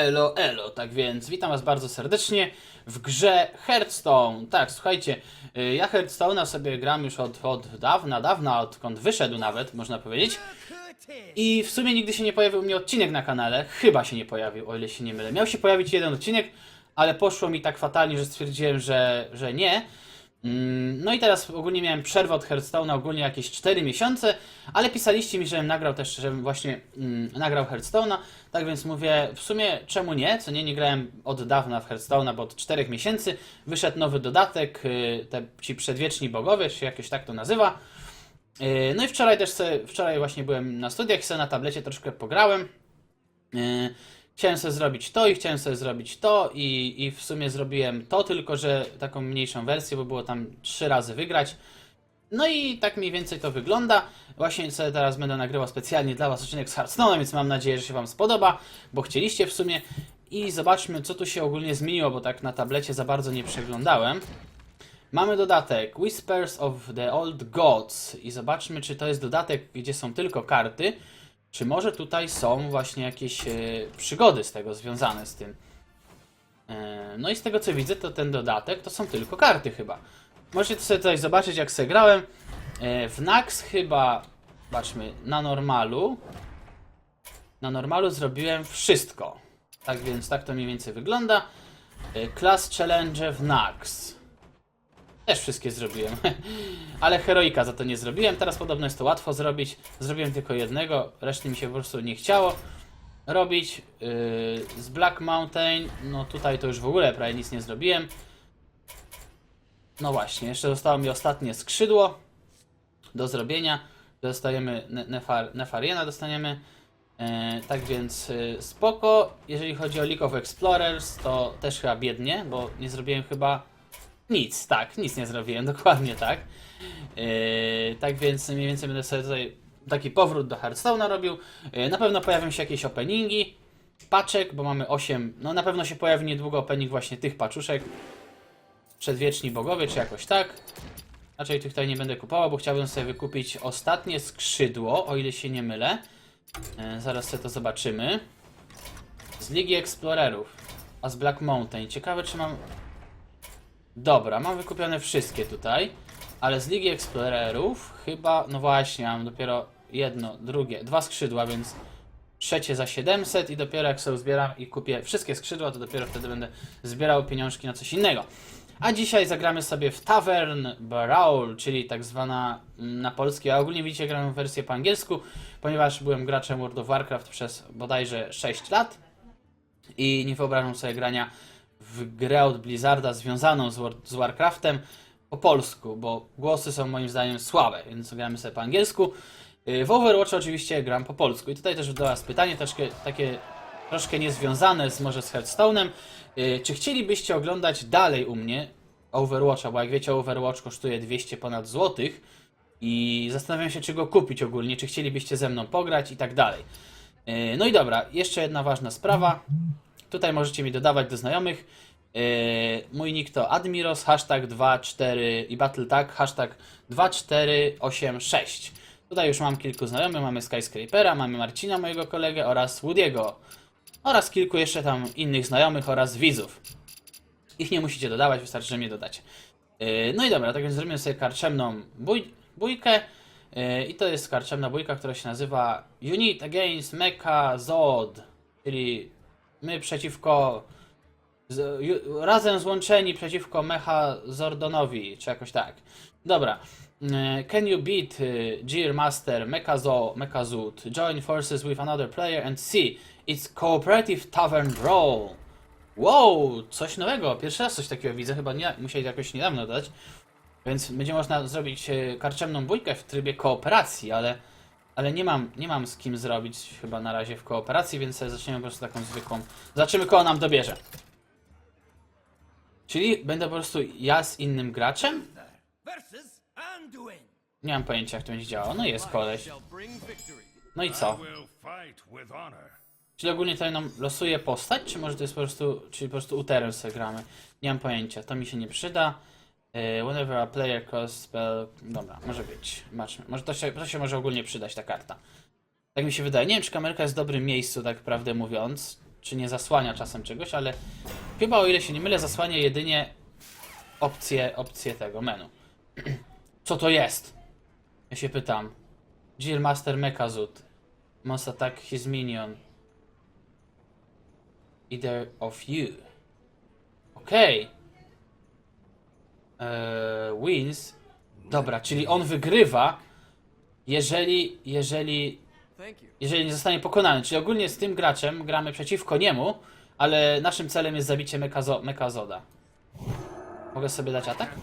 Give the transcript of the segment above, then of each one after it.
Elo, elo, tak więc witam was bardzo serdecznie w grze Hearthstone. Tak, słuchajcie, y, ja Hearthstone'a sobie gram już od, od dawna, dawna, odkąd wyszedł nawet, można powiedzieć. I w sumie nigdy się nie pojawił u mnie odcinek na kanale, chyba się nie pojawił, o ile się nie mylę. Miał się pojawić jeden odcinek, ale poszło mi tak fatalnie, że stwierdziłem, że, że nie. Mm, No i teraz ogólnie miałem przerwę od Hearthstone'a, ogólnie jakieś 4 miesiące, ale pisaliście mi, żebym nagrał też, żebym właśnie mm, nagrał Hearthstone'a, tak więc mówię, w sumie czemu nie, co nie, nie grałem od dawna w Hearthstone'a, bo od 4 miesięcy wyszedł nowy dodatek, y, te, ci przedwieczni bogowie, czy jakoś tak to nazywa. Y, No i wczoraj też wczoraj właśnie byłem na studiach sobie na tablecie troszkę pograłem. Yy, Chciałem sobie zrobić to i chciałem sobie zrobić to i, i w sumie zrobiłem to, tylko że taką mniejszą wersję, bo było tam trzy razy wygrać. No i tak mniej więcej to wygląda. Właśnie sobie teraz będę nagrywał specjalnie dla Was odcinek z Hearthstone'em, więc mam nadzieję, że się Wam spodoba, bo chcieliście w sumie. I zobaczmy, co tu się ogólnie zmieniło, bo tak na tablecie za bardzo nie przeglądałem. Mamy dodatek Whispers of the Old Gods i zobaczmy, czy to jest dodatek, gdzie są tylko karty, czy może tutaj są właśnie jakieś e, przygody z tego związane z tym. E, no i z tego co widzę, to ten dodatek to są tylko karty chyba. Możecie sobie tutaj zobaczyć, jak sobie grałem. E, w Nax chyba, zobaczmy, na normalu. Na normalu zrobiłem wszystko. Tak więc tak to mniej więcej wygląda. Class Challenge w Nax. Też wszystkie zrobiłem. Ale heroika za to nie zrobiłem. Teraz podobno jest to łatwo zrobić. Zrobiłem tylko jednego, reszty mi się po prostu nie chciało robić. Yy, z Black Mountain, no tutaj to już w ogóle prawie nic nie zrobiłem. No właśnie, jeszcze zostało mi ostatnie skrzydło do zrobienia. Dostajemy ne- Nefar, Nefariena, dostaniemy. E, tak więc y, spoko. Jeżeli chodzi o League of Explorers, to też chyba biednie, bo nie zrobiłem chyba nic, tak, nic nie zrobiłem, dokładnie tak. Yy, tak więc mniej więcej będę sobie tutaj taki powrót do Hearthstone'a robił. Yy, na pewno pojawią się jakieś openingi, paczek, bo mamy 8. No na pewno się pojawi niedługo opening właśnie tych paczuszek. Przedwieczni bogowie, czy jakoś tak. Raczej tych tutaj nie będę kupował, bo chciałbym sobie wykupić ostatnie skrzydło, o ile się nie mylę. Yy, zaraz sobie to zobaczymy. Z Ligi Explorerów, a z Black Mountain. Ciekawe, czy mam Dobra, mam wykupione wszystkie tutaj, ale z Ligi Explorerów chyba, no właśnie, mam dopiero jedno, drugie, dwa skrzydła, więc trzecie za 700 i dopiero jak sobie zbieram i kupię wszystkie skrzydła, to dopiero wtedy będę zbierał pieniążki na coś innego. A dzisiaj zagramy sobie w Tavern Brawl, czyli tak zwana mm, na polski, a ogólnie widzicie gramy w wersję po angielsku, ponieważ byłem graczem World of Warcraft przez bodajże 6 lat i nie wyobrażam sobie grania w grę od Blizzarda związaną z, War z Warcraftem po polsku, bo głosy są moim zdaniem słabe, więc gramy sobie po angielsku. Yy, W Overwatch oczywiście gram po polsku. I tutaj też do Was pytanie, troszkę, takie troszkę niezwiązane z może z Hearthstone'em. Yy, Czy chcielibyście oglądać dalej u mnie Overwatcha, bo jak wiecie Overwatch kosztuje 200 ponad złotych i zastanawiam się czy go kupić ogólnie, czy chcielibyście ze mną pograć i tak dalej. Yy, No i dobra, jeszcze jedna ważna sprawa. Tutaj możecie mi dodawać do znajomych. Yy, mój nick to Admiros, hashtag 24 i BattleTag, hashtag 2486. Tutaj już mam kilku znajomych, mamy Skyscrapera, mamy Marcina, mojego kolegę oraz Woody'ego oraz kilku jeszcze tam innych znajomych oraz widzów. Ich nie musicie dodawać, wystarczy, że mnie dodacie. Yy, no i dobra, tak więc zrobimy sobie karczemną bój, bójkę. Yy, I to jest karczemna bójka, która się nazywa Unit Against Mecha Zod, czyli my przeciwko. Z, razem złączeni przeciwko Mecha Zordonowi, czy jakoś tak. Dobra. E, Can you beat Gear Master Mekazo Mekazut? Join forces with another player and see. It's cooperative tavern brawl. Wow, coś nowego. Pierwszy raz coś takiego widzę, chyba nie, musieli jakoś niedawno dodać. Więc będzie można zrobić e, karczemną bójkę w trybie kooperacji, ale ale nie mam, nie mam z kim zrobić chyba na razie w kooperacji, więc zaczniemy po prostu taką zwykłą. Zobaczymy, kogo nam dobierze. Czyli będę po prostu ja z innym graczem? Nie mam pojęcia, jak to będzie działało. No jest koleś. No i co? Czyli ogólnie tutaj nam losuje postać, czy może to jest po prostu, czyli po prostu uterem sobie gramy? Nie mam pojęcia, to mi się nie przyda. Yy, whenever a player casts spell... Dobra, może być. Może to się, to się może ogólnie przydać, ta karta. Tak mi się wydaje. Nie wiem, czy kamerka jest w dobrym miejscu, tak prawdę mówiąc. czy nie zasłania czasem czegoś, ale chyba o ile się nie mylę, zasłania jedynie opcję, opcję tego menu. Co to jest? Ja się pytam. Jill Master Mechazut. Must attack his minion. Either of you. Okej. Eee, wins. Dobra, czyli on wygrywa, jeżeli, jeżeli, jeżeli nie zostanie pokonany. Czyli ogólnie z tym graczem gramy przeciwko niemu, ale naszym celem jest zabicie Mekazo Mekazoda. Mogę sobie dać atak?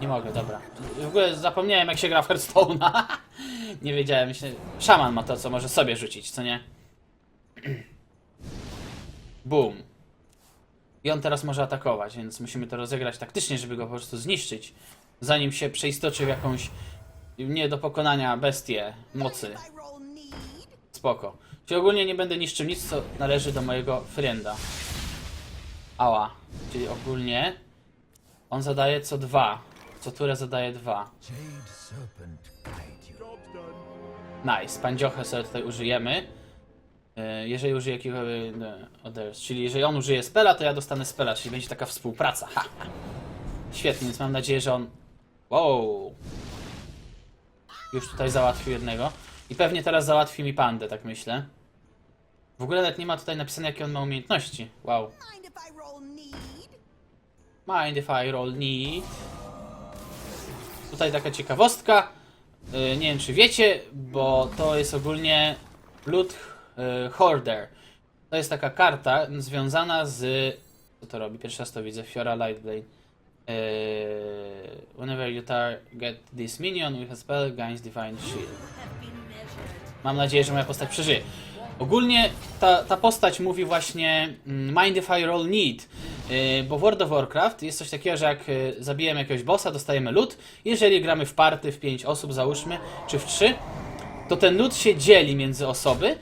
Nie mogę, dobra. W ogóle zapomniałem jak się gra w Hearthstone'a. nie wiedziałem, myślę... Szaman ma to, co może sobie rzucić, co nie? Boom. I on teraz może atakować, więc musimy to rozegrać taktycznie, żeby go po prostu zniszczyć. Zanim się przeistoczy w jakąś nie do pokonania bestię mocy. Spoko. Czyli ogólnie nie będę niszczył nic, co należy do mojego frienda. Ała. Czyli ogólnie on zadaje co dwa. Co turę zadaje dwa. Nice. Pandziochę sobie tutaj użyjemy. E, Jeżeli użyje jakiegoś others, czyli jeżeli on użyje spela, to ja dostanę spela, czyli będzie taka współpraca. Ha. Świetnie, więc mam nadzieję, że on... Wow! Już tutaj załatwił jednego. I pewnie teraz załatwi mi pandę, tak myślę. W ogóle nawet nie ma tutaj napisane, jakie on ma umiejętności. Wow. Mind if I roll need? Tutaj taka ciekawostka. Yy, nie wiem czy wiecie, bo to jest ogólnie Blood Hoarder. To jest taka karta związana z... Co to robi? Pierwszy raz to widzę. Fiora Lightblade. Yy, whenever you target this minion with a spell, gains Divine Shield. Mam nadzieję, że moja postać przeżyje. Ogólnie ta, ta postać mówi właśnie mm, Mind if I roll need, Yy, bo w World of Warcraft jest coś takiego, że jak zabijemy jakiegoś bossa, dostajemy loot. Jeżeli gramy w party w 5 osób, załóżmy, czy w 3, to ten loot się dzieli między osoby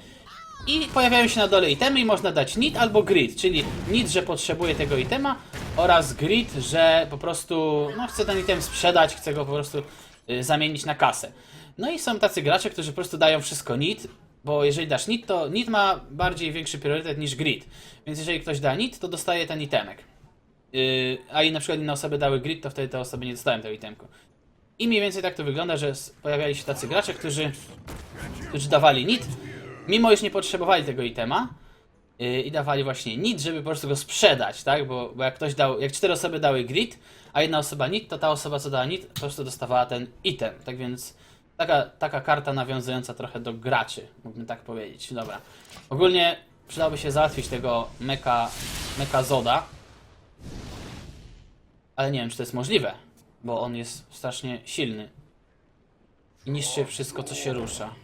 i pojawiają się na dole itemy i można dać need albo grid, czyli need, że potrzebuje tego itema oraz grid, że po prostu no, chce ten item sprzedać, chce go po prostu y, zamienić na kasę. No i są tacy gracze, którzy po prostu dają wszystko need, bo jeżeli dasz need, to need ma bardziej większy priorytet niż grid. Więc jeżeli ktoś da need, to dostaje ten itemek. Yy, a i na przykład inne osoby dały grid, to wtedy te osoby nie dostają tego itemku. I mniej więcej tak to wygląda, że pojawiali się tacy gracze, którzy, którzy dawali nit, mimo już nie potrzebowali tego itema yy, i dawali właśnie nit, żeby po prostu go sprzedać, tak? Bo, bo jak ktoś dał, jak cztery osoby dały grid, a jedna osoba nit, to ta osoba co dała nit, po prostu dostawała ten item. Tak więc taka, taka karta nawiązująca trochę do graczy, mógłbym tak powiedzieć. Dobra. Ogólnie przydałoby się załatwić tego meka, meka Zoda, ale nie wiem, czy to jest możliwe, bo on jest strasznie silny. I niszczy wszystko, co się rusza.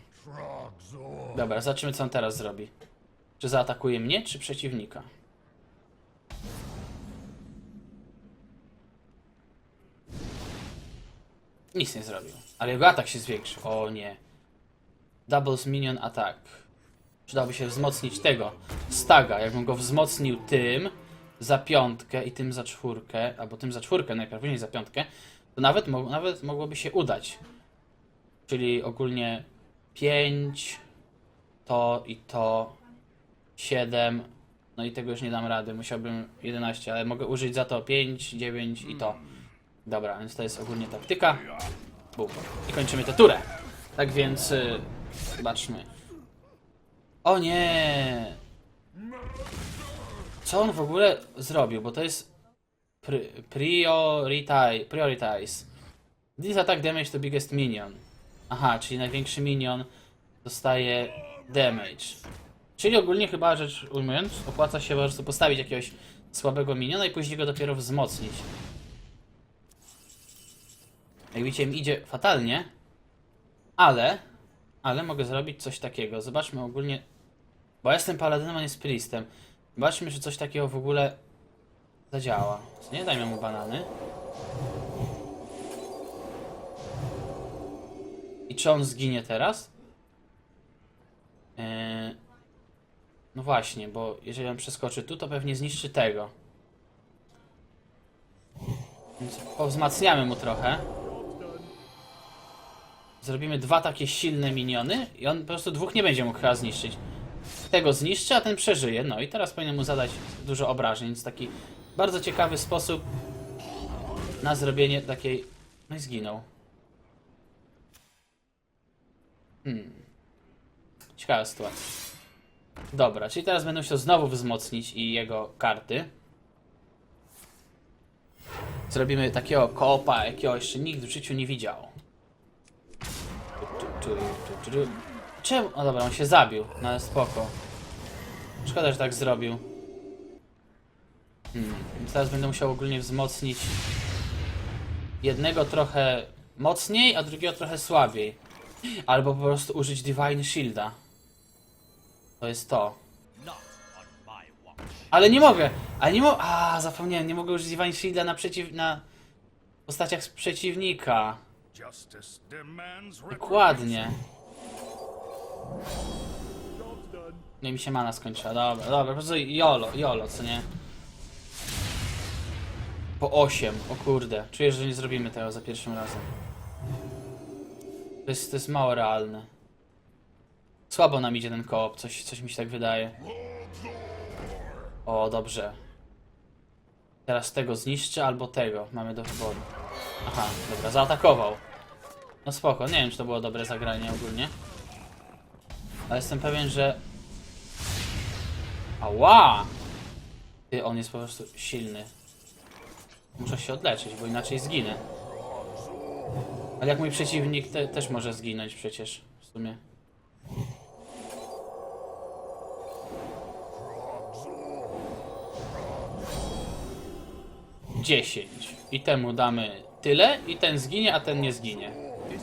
Dobra, zobaczymy, co on teraz zrobi. Czy zaatakuje mnie, czy przeciwnika? Nic nie zrobił. Ale jego atak się zwiększył. O nie. Doubles minion attack. Przydałoby się wzmocnić tego. Staga. Jakbym go wzmocnił tym za piątkę i tym za czwórkę, albo tym za czwórkę najpierw, później za piątkę, to nawet, nawet mogłoby się udać. Czyli ogólnie 5, to i to, 7, no i tego już nie dam rady, musiałbym 11, ale mogę użyć za to 5, 9 i to. Dobra, więc to jest ogólnie taktyka. Bum. I kończymy tę turę. Tak więc, y, zobaczmy. O nie! Co on w ogóle zrobił? Bo to jest pri prioritize, prioritize. This attack damage to biggest minion. Aha, czyli największy minion dostaje damage. Czyli ogólnie chyba rzecz ujmując, opłaca się po prostu postawić jakiegoś słabego miniona i później go dopiero wzmocnić. Jak widzicie, mi idzie fatalnie, ale, ale mogę zrobić coś takiego. Zobaczmy ogólnie, bo ja jestem paladynem, a nie sprylistem. Zobaczmy, czy coś takiego w ogóle zadziała. Nie dajmy mu banany. Czy on zginie teraz? Eee, no właśnie, bo jeżeli on przeskoczy tu, to pewnie zniszczy tego. Więc powzmacniamy mu trochę. Zrobimy dwa takie silne miniony i on po prostu dwóch nie będzie mógł chyba zniszczyć. Tego zniszczy, a ten przeżyje. No i teraz powinien mu zadać dużo obrażeń, więc taki bardzo ciekawy sposób na zrobienie takiej... No i zginął. Hmm. Ciekawa sytuacja. Dobra, czyli teraz będę musiał znowu wzmocnić i jego karty. Zrobimy takiego koopa, jakiego jeszcze nikt w życiu nie widział. Czemu? O dobra, on się zabił, no ale spoko. Szkoda, że tak zrobił. Hmm. Teraz będę musiał ogólnie wzmocnić jednego trochę mocniej, a drugiego trochę słabiej. Albo po prostu użyć Divine Shielda. To jest to. Ale nie mogę! Ale nie mogę. A, zapomniałem, nie mogę użyć Divine Shielda na przeciw. na postaciach z przeciwnika. Dokładnie. No i mi się mana skończyła. Dobra, dobra, po prostu jolo, jolo, co nie? Po 8, o kurde. Czuję, że nie zrobimy tego za pierwszym razem. To jest, to jest mało realne. Słabo nam idzie ten koop, coś, coś mi się tak wydaje. O, dobrze. Teraz tego zniszczę albo tego. Mamy do wyboru. Aha, dobra, zaatakował. No spoko, nie wiem czy to było dobre zagranie ogólnie. Ale jestem pewien, że... Ała! Ty, on jest po prostu silny. Muszę się odleczyć, bo inaczej zginę. Ale jak mój przeciwnik te, też może zginąć przecież, w sumie. Dziesięć. I temu damy tyle, i ten zginie, a ten nie zginie.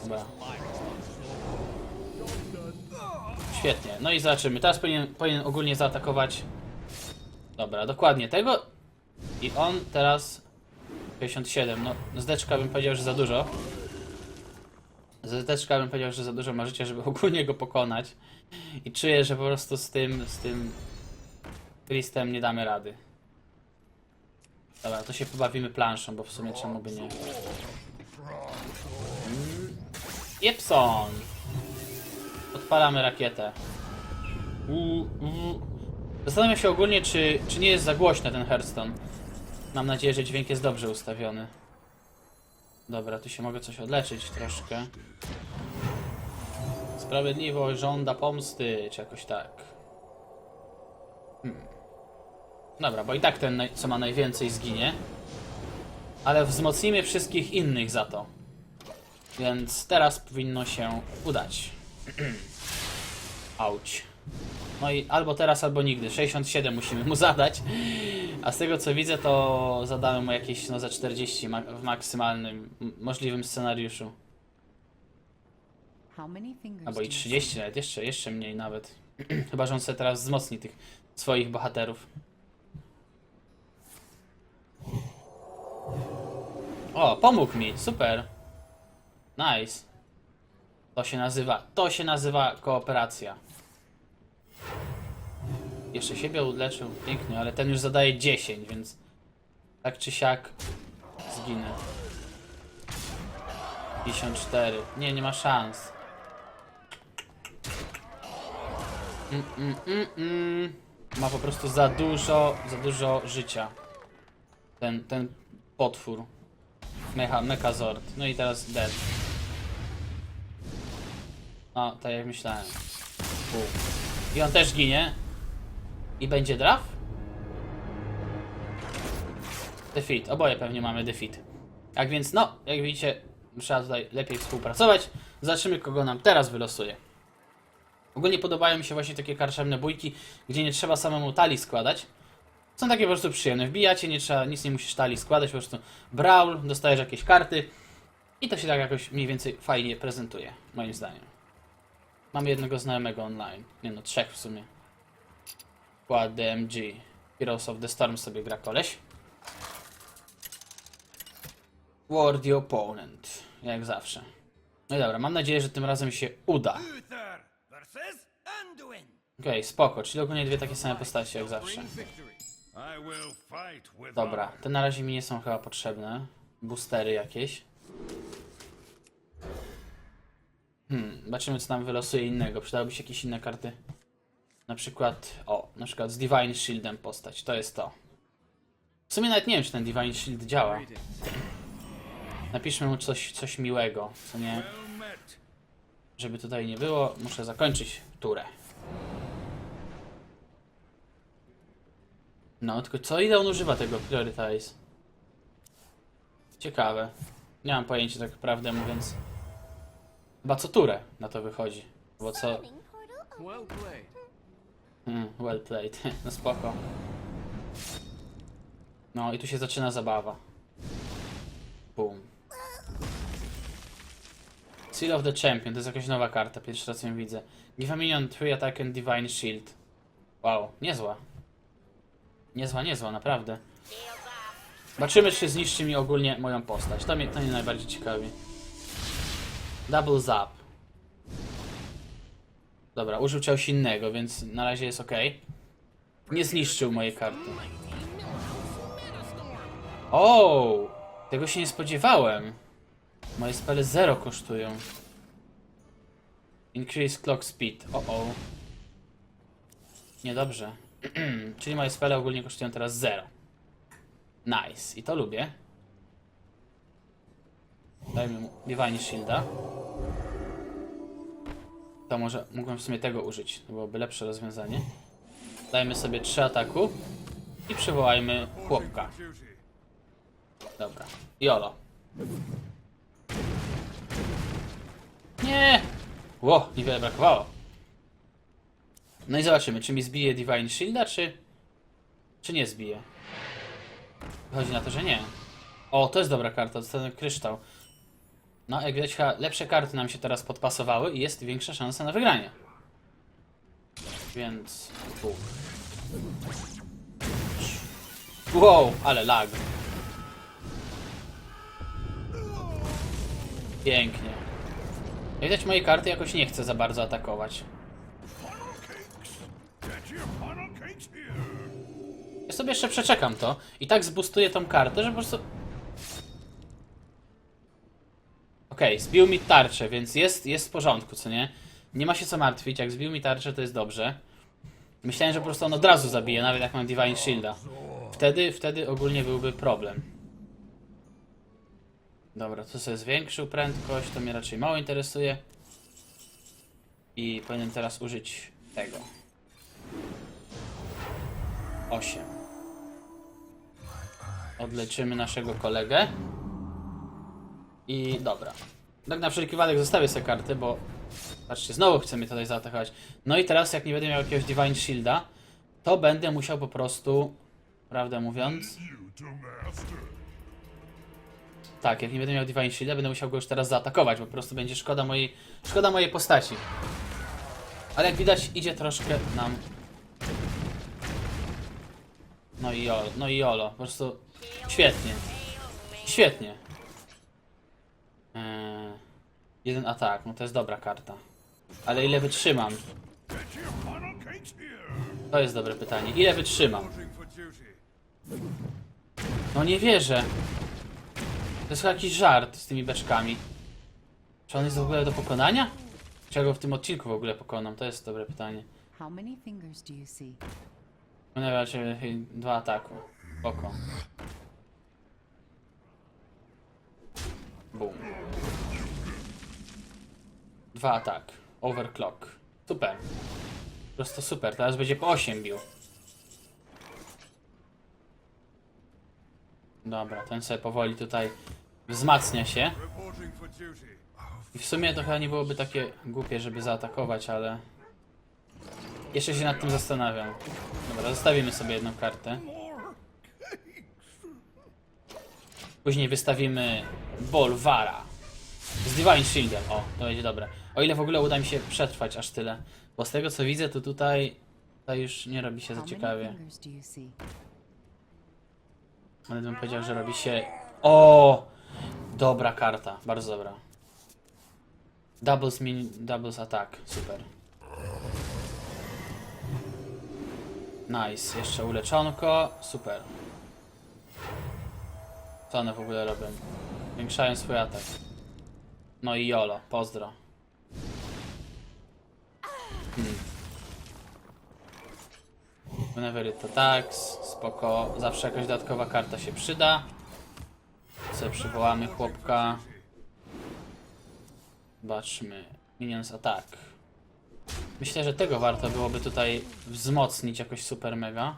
Dobra. Świetnie, no i zobaczymy. Teraz powinien, powinien ogólnie zaatakować. Dobra, dokładnie tego. I on teraz 57. No, zdeczka bym powiedział, że za dużo. Zdeczka bym powiedział, że za dużo ma życia, żeby ogólnie go pokonać. I czuję, że po prostu z tym, z tym Christem nie damy rady. Dobra, to się pobawimy planszą, bo w sumie czemu by nie. Jepson! Odpalamy rakietę. Zastanawiam się ogólnie, czy, czy nie jest za głośno ten Hearthstone. Mam nadzieję, że dźwięk jest dobrze ustawiony. Dobra, tu się mogę coś odleczyć troszkę. Sprawiedliwość żąda pomsty, czy jakoś tak. Hmm. Dobra, bo i tak ten, co ma najwięcej, zginie. Ale wzmocnimy wszystkich innych za to. Więc teraz powinno się udać. Auć. No i albo teraz, albo nigdy. 67 musimy mu zadać. A z tego co widzę, to zadałem mu jakieś no za 40 ma w maksymalnym możliwym scenariuszu. Albo i you 30 nawet, jeszcze, jeszcze mniej nawet. Chyba, że on sobie teraz wzmocni tych swoich bohaterów. O, pomógł mi, super. Nice. To się nazywa, to się nazywa kooperacja. Jeszcze siebie uleczył, pięknie, ale ten już zadaje 10, więc tak czy siak zginę. 54. Nie, nie ma szans. Mm, mm, mm, mm. Ma po prostu za dużo, za dużo życia. Ten, ten potwór. Mecha, Mechazord. No i teraz dead. No, tak jak myślałem. I on też ginie. I będzie draf? Defeat. Oboje pewnie mamy defeat. Tak więc, no, jak widzicie, trzeba tutaj lepiej współpracować. Zobaczymy, kogo nam teraz wylosuje. Ogólnie podobają mi się właśnie takie karczemne bójki, gdzie nie trzeba samemu talii składać. Są takie po prostu przyjemne. Wbijacie, nie trzeba, nic nie musisz talii składać, po prostu brawl, dostajesz jakieś karty i to się tak jakoś mniej więcej fajnie prezentuje, moim zdaniem. Mamy jednego znajomego online. Nie no, trzech w sumie. Quad DMG. Heroes of the Storm sobie gra koleś. War the opponent. Jak zawsze. No i dobra, mam nadzieję, że tym razem się uda. Okej, spoko, czyli ogólnie dwie takie same postacie jak zawsze. Dobra, te na razie mi nie są chyba potrzebne. Boostery jakieś. Hmm, zobaczymy co nam wylosuje innego. Przydałyby się jakieś inne karty. Na przykład, o, na przykład z Divine Shieldem postać, to jest to. W sumie nawet nie wiem, czy ten Divine Shield działa. Napiszmy mu coś, coś miłego, co nie, żeby tutaj nie było, muszę zakończyć turę. No, tylko co ile on używa tego Prioritize? Ciekawe. Nie mam pojęcia tak prawdę mówiąc. Chyba co turę na to wychodzi. Bo co... Well played. Hmm, well played. No spoko. No i tu się zaczyna zabawa. Boom. Seal of the Champion, to jest jakaś nowa karta, pierwszy raz ją widzę. Give a minion 3 attack and divine shield. Wow, niezła. Niezła, niezła, naprawdę. Zobaczymy, czy zniszczy mi ogólnie moją postać. To mnie, to mnie najbardziej ciekawi. Double zap. Dobra, użył czegoś innego, więc na razie jest ok. Nie zniszczył mojej karty. O, Tego się nie spodziewałem. Moje spele 0 kosztują. Increase clock speed. O o. Niedobrze. Czyli moje spele ogólnie kosztują teraz 0. Nice. I to lubię. Dajmy mu Divine Shielda. To może mógłbym w sumie tego użyć. To byłoby lepsze rozwiązanie. Dajmy sobie 3 ataku. I przywołajmy chłopka. Dobra. Jolo. Nie! Ło, niewiele brakowało. No i zobaczymy, czy mi zbije Divine Shielda, czy... Czy nie zbije. Wychodzi na to, że nie. O, to jest dobra karta, dostanę kryształ. No, jak widać, lepsze karty nam się teraz podpasowały i jest większa szansa na wygranie. Więc... Wow, ale lag. Pięknie. Jak widać, moje karty jakoś nie chcę za bardzo atakować. Ja sobie jeszcze przeczekam to i tak zbustuję tą kartę, że po prostu... Okej, zbił mi tarczę, więc jest, jest w porządku, co nie? Nie ma się co martwić, jak zbił mi tarczę, to jest dobrze. Myślałem, że po prostu on od razu zabije, nawet jak mam Divine Shielda. Wtedy, wtedy ogólnie byłby problem. Dobra, to sobie zwiększył prędkość, to mnie raczej mało interesuje. I powinienem teraz użyć tego. 8. Odleczymy naszego kolegę. I dobra. Tak na wszelki wypadek zostawię sobie kartę, bo patrzcie, znowu chce mnie tutaj zaatakować. No i teraz jak nie będę miał jakiegoś Divine Shielda, to będę musiał po prostu, prawdę mówiąc, tak, jak nie będę miał Divine Shielda, będę musiał go już teraz zaatakować, bo po prostu będzie szkoda mojej, szkoda mojej postaci. Ale jak widać idzie troszkę nam no i jolo, no i jolo, po prostu świetnie. Świetnie. Eee, jeden atak, no to jest dobra karta. Ale ile wytrzymam? To jest dobre pytanie. Ile wytrzymam? No nie wierzę. To jest jakiś żart z tymi beczkami. Czy on jest w ogóle do pokonania? Czy ja go w tym odcinku w ogóle pokonam? To jest dobre pytanie. How many fingers do you see? No raczej dwa ataku. Oko. Boom. Dwa atak. Overclock. Super. Po prostu super. Teraz będzie po 8 bił. Dobra, ten sobie powoli tutaj wzmacnia się. I w sumie to chyba nie byłoby takie głupie, żeby zaatakować, ale... Jeszcze się nad tym zastanawiam. Dobra, zostawimy sobie jedną kartę. Później wystawimy Bolvara. Z Divine Shieldem. O, to będzie dobre. O ile w ogóle uda mi się przetrwać aż tyle. Bo z tego co widzę, to tutaj... Tutaj już nie robi się za ciekawie. Ale bym powiedział, że robi się... O! Dobra karta, bardzo dobra. Doubles, min... Doubles attack, super. Nice, jeszcze uleczonko, super. One w ogóle robią? Zwiększają swój atak. No i jolo, pozdro. Hmm. Whenever it attacks, spoko. Zawsze jakaś dodatkowa karta się przyda. Co przywołamy chłopka. Zobaczmy. Minions attack. Myślę, że tego warto byłoby tutaj wzmocnić jakoś super mega.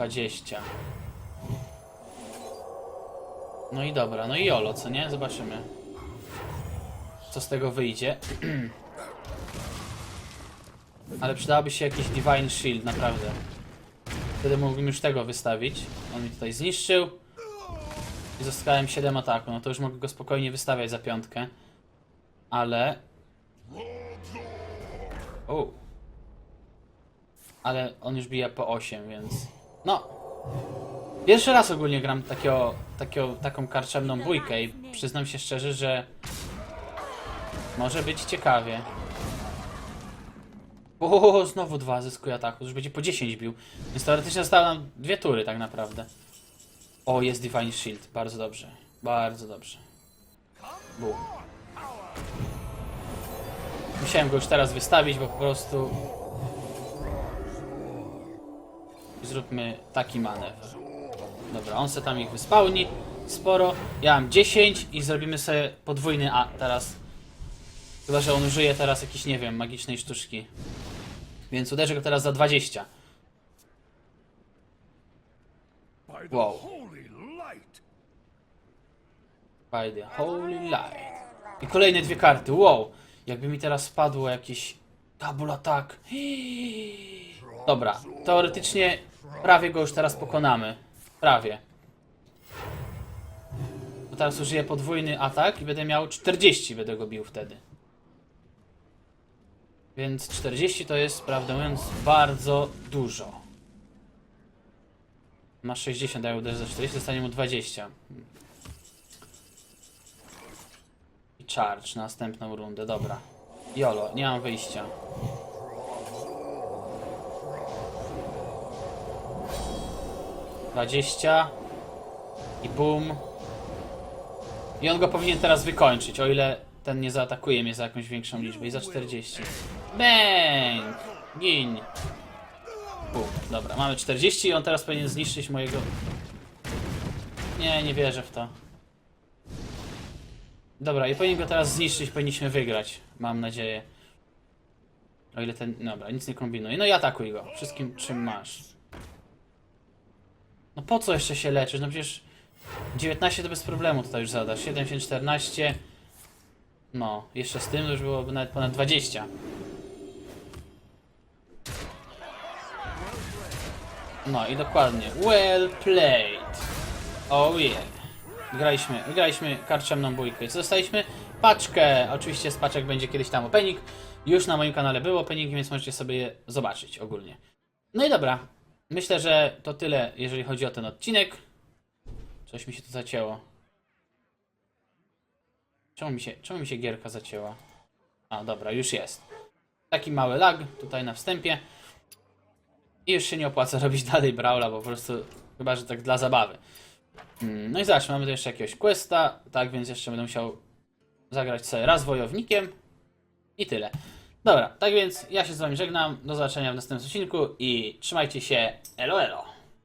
20. No i dobra, no i Jolo, co nie? Zobaczymy. Co z tego wyjdzie. Ale przydałoby się jakiś Divine Shield, naprawdę. Wtedy mógłbym już tego wystawić. On mi tutaj zniszczył. I zyskałem 7 ataku. No to już mogę go spokojnie wystawiać za piątkę. Ale... O. Ale on już bije po 8, więc... No. Pierwszy raz ogólnie gram takiego, takiego, taką karczemną bójkę i przyznam się szczerze, że może być ciekawie. O, znowu dwa zyskuje ataku, już będzie po 10 bił. Więc teoretycznie zostały nam dwie tury tak naprawdę. O, jest Divine Shield, bardzo dobrze. Bardzo dobrze. Musiałem go już teraz wystawić, bo po prostu zróbmy taki manewr. Dobra, on se tam ich wyspałni sporo. Ja mam 10 i zrobimy sobie podwójny A teraz. Chyba, że on użyje teraz jakiejś, nie wiem, magicznej sztuczki. Więc uderzę go teraz za 20. By the Wow. By the holy light. I kolejne dwie karty, wow. Jakby mi teraz spadło jakieś double attack. Dobra, teoretycznie prawie go już teraz pokonamy. Prawie. Bo teraz użyję podwójny atak i będę miał 40, będę go bił wtedy. Więc 40 to jest, prawdę mówiąc, bardzo dużo. Ma 60, daje uderzyć za 40, dostanie mu 20. I charge na następną rundę, dobra. Jolo, nie mam wyjścia. Dwadzieścia i boom. I on go powinien teraz wykończyć, o ile ten nie zaatakuje mnie za jakąś większą liczbę. I za 40. Bang! Gin. Bum. Dobra, mamy 40 i on teraz powinien zniszczyć mojego... Nie, nie wierzę w to. Dobra, i powinien go teraz zniszczyć, powinniśmy wygrać. Mam nadzieję. O ile ten... Dobra, nic nie kombinuj. No i atakuj go. Wszystkim czym masz. No po co jeszcze się leczysz? No przecież... 19 to bez problemu tutaj już zadasz. 7, 7, 14. No, jeszcze z tym to już byłoby nawet ponad 20. No i dokładnie. Well played. Oh yeah. Graliśmy, graliśmy karczemną bójkę. Co dostaliśmy? Paczkę. Oczywiście z paczek będzie kiedyś tam opening. Już na moim kanale był opening, więc możecie sobie je zobaczyć ogólnie. No i dobra. Myślę, że to tyle, jeżeli chodzi o ten odcinek. Coś mi się tu zacięło. Czemu mi się, czemu mi się gierka zacięła? A, dobra, już jest. Taki mały lag tutaj na wstępie. I już się nie opłaca robić dalej Brawla, bo po prostu chyba, że tak dla zabawy. Mm, No i zobacz, mamy tu jeszcze jakiegoś questa, tak więc jeszcze będę musiał zagrać sobie raz wojownikiem i tyle. Dobra, tak więc ja się z wami żegnam, do zobaczenia w następnym odcinku i trzymajcie się, elo elo!